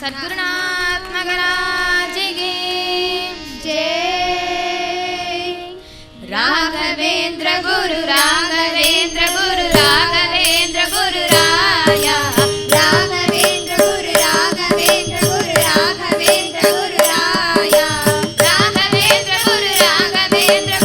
सद्गुरुनाथ महाराज की जय राघवेंद्र गुरु राघवेंद्र गुरु राघवेंद्र गुरु राया राघवेंद्र गुरु राघवेंद्र गुरु राघवेंद्र गुरु राया राघवेंद्र गुरु Raghavendra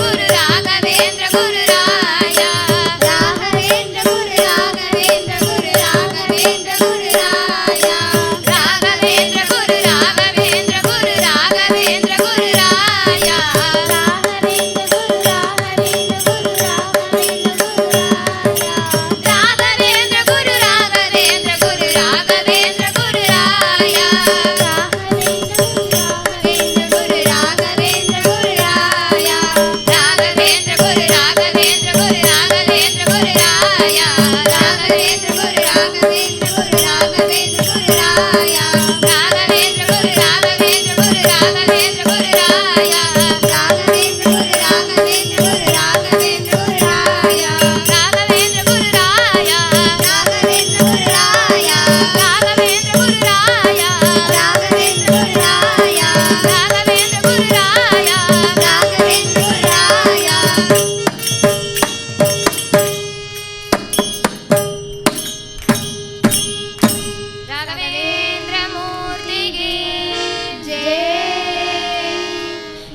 la, la.